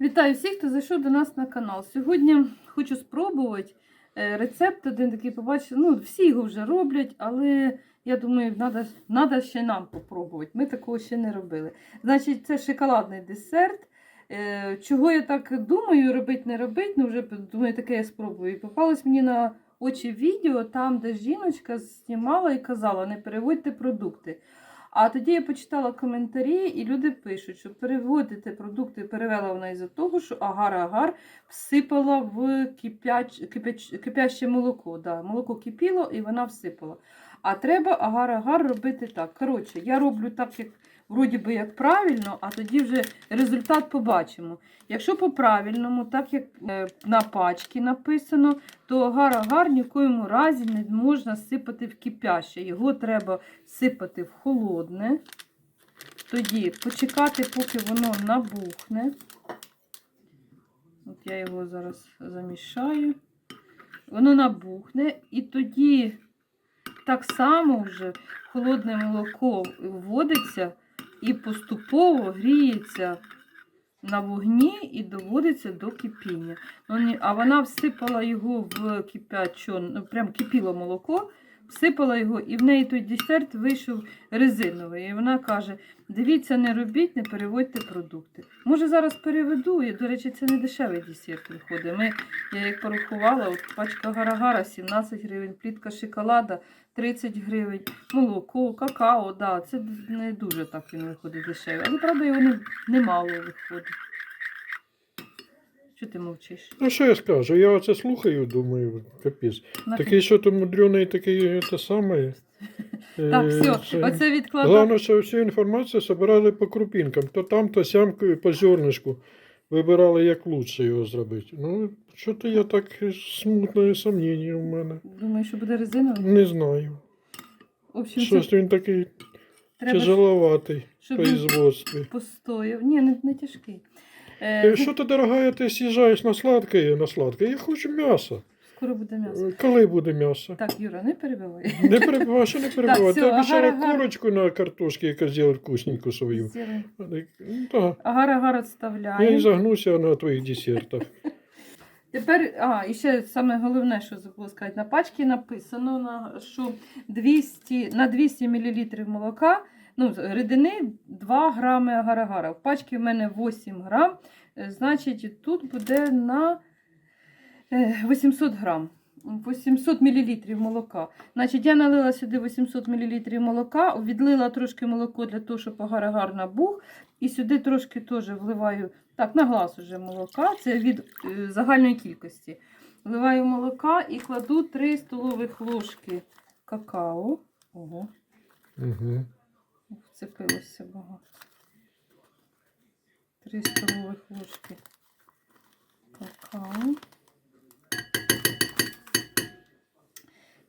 Вітаю всіх, хто зайшов до нас на канал. Сьогодні хочу спробувати е, рецепт один такий побачив. Ну, всі його вже роблять, але я думаю, треба ще нам попробувати. Ми такого ще не робили. Значить, це шоколадний десерт. Е, Чого я так думаю, робити, не робити, ну вже думаю, таке я спробую. І попалось мені на очі відео, там, де жіночка знімала і казала, не переводьте продукти. А тоді я почитала коментарі, і люди пишуть, що переводити продукти перевела вона із-за того, що агар-агар всипала в кипяч, кипяч, кипяще молоко. Да, молоко кипіло і вона всипала. А треба агар-агар робити так. Коротше, я роблю так, як вроді би як правильно, а тоді вже результат побачимо. Якщо по правильному, так як е, на пачці написано, то агар-агар ні в коєму разі не можна сипати в кипяще. Його треба сипати в холодне. Тоді почекати, поки воно набухне. От я його зараз замішаю. Воно набухне, і тоді так само вже холодне молоко вводиться і поступово гріється на вогні і доводиться до кипіння. Ну, А вона всипала його в кипячо, ну прям кипіло молоко, всипала його, і в неї той десерт вийшов резиновий. І вона каже: дивіться, не робіть, не переводьте продукти. Може, зараз переведу. І, до речі, це не дешевий десерт виходить. Ми, я як порахувала, от пачка гарагара 17 гривень, плітка шоколада 30 гривень, молоко, какао, да, це не дуже так він виходить дешевий. Але правда його не, немало виходить. Що ти мовчиш? Ну що я скажу? Я оце слухаю, думаю, капець. На- Такий що то мудрений, такий те саме. Так, Е, все, це- оце відкладаю. Головне, що всю інформацію збирали по крупінкам. То там, то сям, по зернишку. Вибирали, як лучше його зробити. Ну, що то я так смутне сумніння в мене. Думаю, що буде резиновий. Не знаю. В общем, це він такий треба, тяжеловатий в производстві. постояв. Ні, не, не тяжкий. Е, Е, Що ти, дорогая, ти з'їжджаєш на сладке, на сладке? Я хочу м'яса. Скоро буде м'ясо. Е, Коли буде м'ясо? Так, Юра, не перебивай. Не перебивай, що не перебивай. Ти обіцяла курочку на картошці, яка зробила вкусненьку свою. Ну. Агар-агар Я і загнуся на твоїх десертах. Тепер, а, і ще саме головне, що забула сказати, на пачці написано, на, що 200, на 200 мл молока, ну, рідини 2 грами агар-агара. В пачці в мене 8 грам, е, значить тут буде на 800 грам. 800 мл молока. Значить, я налила сюди 800 мл молока, відлила трошки молоко для того, щоб агар-агар набух. І сюди трошки теж вливаю, так, на глаз уже молока, це від е, загальної кількості. Вливаю молока і кладу 3 столових ложки какао. Ого, Угу. вцепилося багато. 3 столових ложки какао.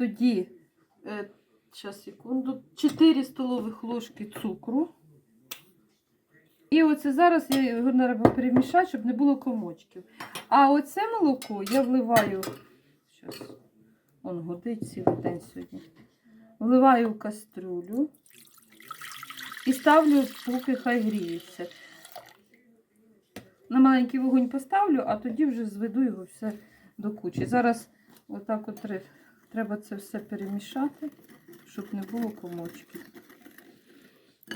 Тоді, е, секунду, 4 столових ложки цукру. І оце зараз я його треба перемішати, щоб не було комочків. А оце молоко я вливаю. Щас, он годить цілий день сьогодні. Вливаю в кастрюлю і ставлю, поки хай гріється. На маленький вогонь поставлю, а тоді вже зведу його все до кучі. Зараз отак от треба це все перемішати, щоб не було комочків.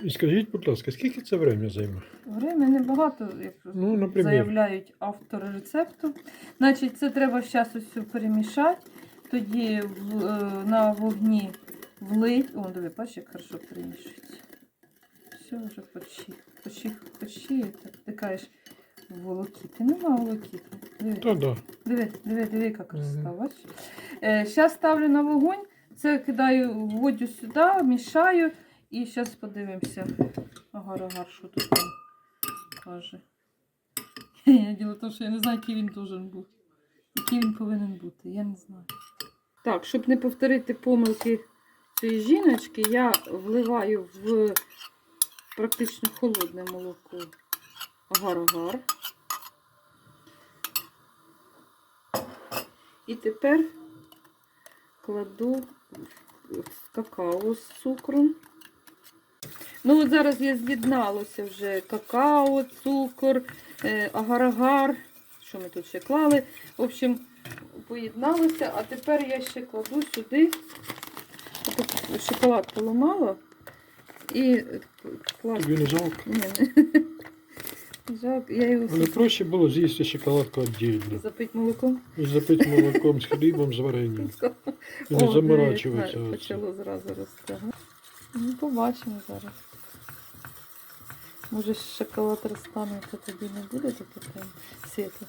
І скажіть, будь ласка, скільки це время займе? Время небагато, як Ну, наприклад. заявляють автори рецепту. Значить, це треба зараз усе перемішати, тоді в, е, на вогні влить. О, диви, бачиш, як хорошо перемішується. Все вже почти, почти, почти, так, ти кажеш, волокіти. Нема волокіти. Диви, Та да. диви, диви, диви, яка красота, бачиш? Е, зараз ставлю на вогонь, це кидаю, вводю сюди, мішаю і зараз подивимося. Агар-агар, що тут там каже. Діло в тому, що я не знаю, який він должен бути. Який він повинен бути, я не знаю. Так, щоб не повторити помилки цієї жіночки, я вливаю в практично холодне молоко агар-агар. І тепер кладу какао з цукром. Ну, от зараз я з'єдналося вже какао, цукор, е, агар-агар. Що ми тут ще клали? В общем, поєдналося, а тепер я ще кладу сюди. Шоколад поламала і е, клас. Тобі не жалко. Ні. Жалко, я його Але проще було з'їсти шоколадку віддільно. запити молоком. І запити молоком з хлібом, з варенням. І не заморачуватися. дивись, оце. Почало зразу рости. Ну, побачимо зараз. Може, шоколад розтане, то тоді не буде таке прям світло.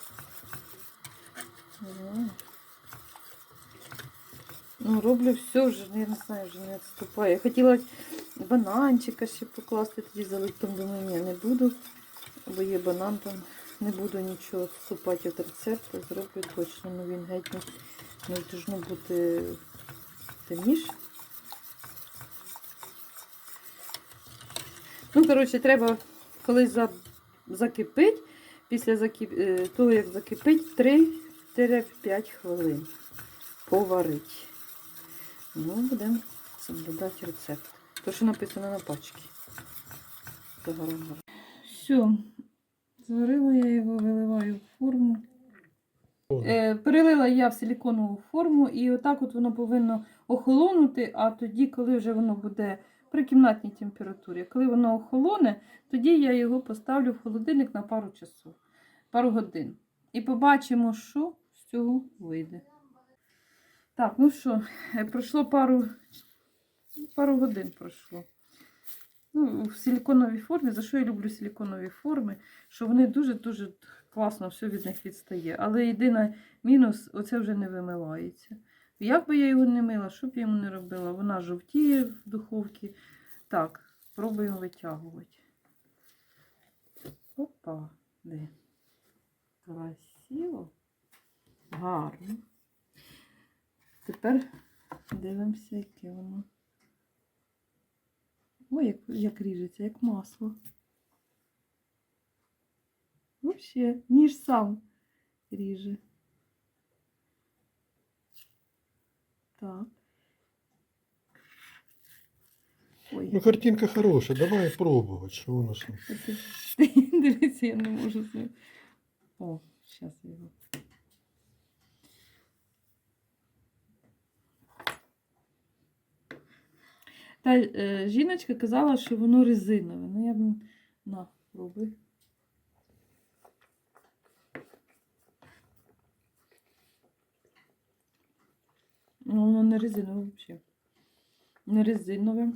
Не знаю. Ну, роблю все вже, я не знаю, вже не відступаю. Я хотіла бананчика ще покласти, тоді залити, там думаю, ні, не буду, бо є банан там. Не буду нічого вступати від рецепту, зроблю точно, ну він геть не, должно бути темніше. Ну, коротше, треба, коли за, закипить, після закип, е, того, як закипить, 3-5 хвилин поварити. Ну, будемо соблюдати рецепт. То, що написано на пачці. Все. Зварила я його, виливаю в форму. Е, перелила я в силіконову форму, і отак от воно повинно охолонути, а тоді, коли вже воно буде при кімнатній температурі, коли воно охолоне, тоді я його поставлю в холодильник на пару часов, пару годин. І побачимо, що з цього вийде. Так, ну що, е, пройшло пару, пару годин пройшло. Ну, в силіконовій формі, за що я люблю силіконові форми, що вони дуже-дуже класно все від них відстає. Але єдиний мінус, оце вже не вимивається. Як би я його не мила, що б я йому не робила, вона жовтіє в духовці. Так, пробуємо витягувати. Опа, де? Красиво. Гарно. Тепер дивимося, яке воно. Ой, як, як ріжеться, як масло. Вообще, ніж сам ріже. Так. Ой, Ну, картинка хороша, давай пробувати, що у нас. там. оце- Дивіться, я не можу з ним. О, зараз я його. Та е, жіночка казала, що воно резинове. Ну я б на, пробуй. Ну, воно не резинове взагалі. Не резинове.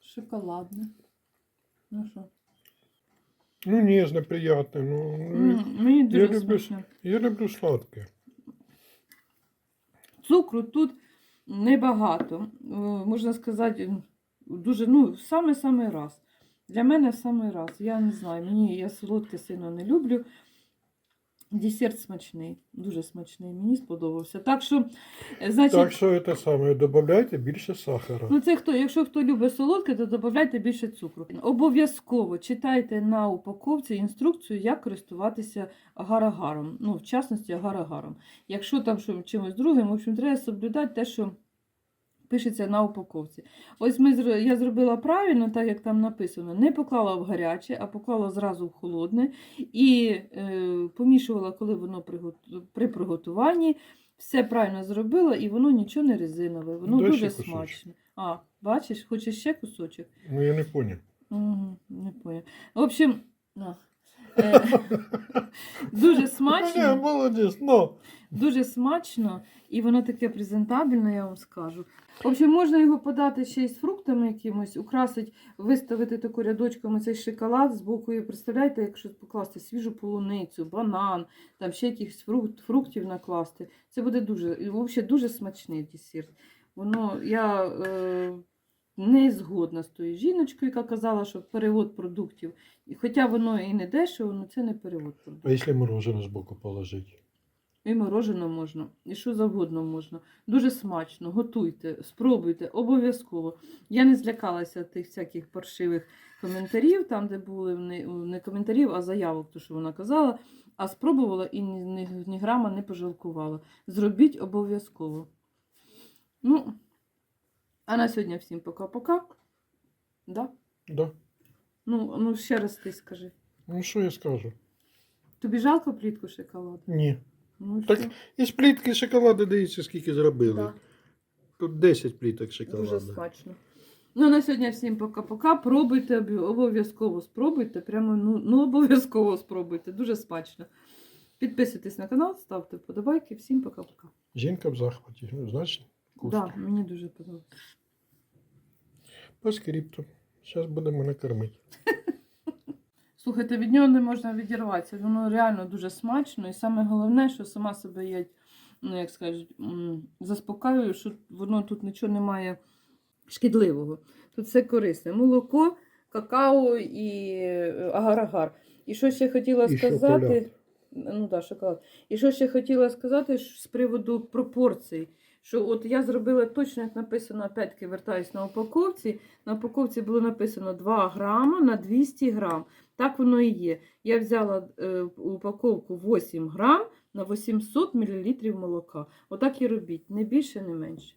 Шоколадне. Ну що? Ну, ніжне, приятне. Ну, М, Мені дуже я люблю, смачно. я люблю сладке. Цукру тут небагато. Е, Можна сказати, дуже, ну, саме-саме раз. Для мене саме раз. Я не знаю, мені я солодке сильно не люблю. Десерт смачний, дуже смачний, мені сподобався. Так що, е, значить, Так що це саме, додавайте більше сахара. Ну, це хто, якщо хто любить солодке, то додавайте більше цукру. Обов'язково читайте на упаковці інструкцію, як користуватися агар-агаром. Ну, в частності агар-агаром. Якщо там що, чимось другим, в общем, треба соблюдати те, що пишеться на упаковці. Ось ми, я зробила правильно, так як там написано. Не поклала в гаряче, а поклала зразу в холодне і е, помішувала, коли воно при приготуванні. Все правильно зробила, і воно нічого не резинове, воно Дай дуже смачне. А, бачиш, хочеш ще кусочок? Ну, я не поняв. Угу, не понял. В общем. Е, дуже смачно, молодець, ну. Дуже смачно, і воно таке презентабельне, я вам скажу. В общем, можна його подати ще й з фруктами якимось, украсить, виставити таку рядочком цей шоколад з боку. І представляєте, якщо покласти свіжу полуницю, банан, там ще якихось фрукт, фруктів накласти. Це буде дуже, взагалі дуже смачний десерт. Воно, я е, не згодна з тою жіночкою, яка казала, що перевод продуктів. І Хоча воно і не дешево, але це не перевод А продуктів. якщо мороженое збоку положити? І морожене можна, і що завгодно можна. Дуже смачно, готуйте, спробуйте, обов'язково. Я не злякалася тих всяких паршивих коментарів, там, де були не, коментарів, а заявок, то що вона казала, а спробувала і ні, ні, ні грама не пожалкувала. Зробіть обов'язково. Ну, а на сьогодні всім пока-пока. Да? Да. Ну, ну ще раз ти скажи. Ну що я скажу? Тобі жалко плітку шоколаду? Ні. Ну, Так, все. Із плітки шоколаду дивіться, скільки зробили. Да. Тут 10 пліток шоколаду. Дуже смачно. Ну, на сьогодні всім пока-пока. Пробуйте, обі- обов'язково спробуйте. Прямо ну, ну обов'язково спробуйте. Дуже смачно. Підписуйтесь на канал, ставте вподобайки. Всім пока-пока. Жінка в захваті. Значить, вкусно. Так, да, мені дуже подобається. По скрипту. Зараз будемо накормити. Слухайте, від нього не можна відірватися. Воно реально дуже смачно. І саме головне, що сама себе я, ну як скажуть, заспокаюю, що воно тут нічого немає шкідливого. Тут все корисне. Молоко, какао і е, агар-агар. І що ще хотіла І сказати. Ну да, шоколад. І що ще хотіла сказати з приводу пропорцій. Що от я зробила точно, як написано, опять-таки вертаюсь на упаковці. На упаковці було написано 2 грама на 200 грам. Так воно і є. Я взяла е, упаковку 8 грам на 800 мл молока. Отак і робіть, не більше, не менше.